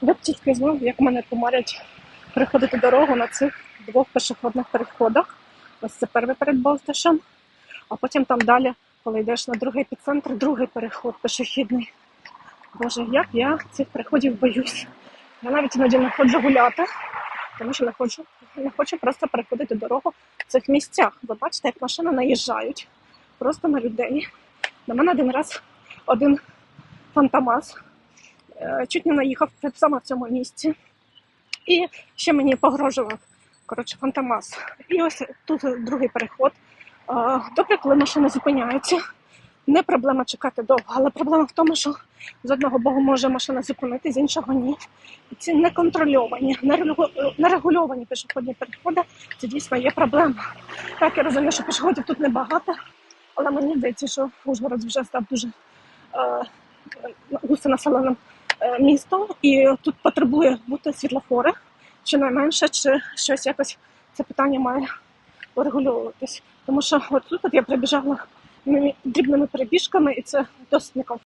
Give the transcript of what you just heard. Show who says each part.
Speaker 1: Виптівки знову, як мене помарять переходити дорогу на цих двох пішохідних переходах. Ось це перший перед Болтишем, а потім там далі, коли йдеш на другий епіцентр, другий переход пішохідний. Боже, як я цих переходів боюсь. Я навіть іноді не ходжу гуляти, тому що не хочу, не хочу просто переходити дорогу в цих місцях. Ви бачите, як машини наїжджають просто на людей. На мене один раз один фантомас чуть не наїхав саме в цьому місці. І ще мені погрожував коротше, фантомас. І ось тут другий переход. Е, Добре, коли машина зупиняється. Не проблема чекати довго, але проблема в тому, що з одного боку може машина зупинити, з іншого ні. І ці неконтрольовані, нерегульовані пішохідні переходи це дійсно є проблема. Так, я розумію, що пішоходів тут небагато, але мені здається, що Ужгород вже став дуже е, густонаселеним е, містом, і тут потребує бути світлофори, щонайменше, чи щось якось це питання має урегульовуватись. Тому що от тут я прибіжала дрібними перебіжками, і це досить некомфортно.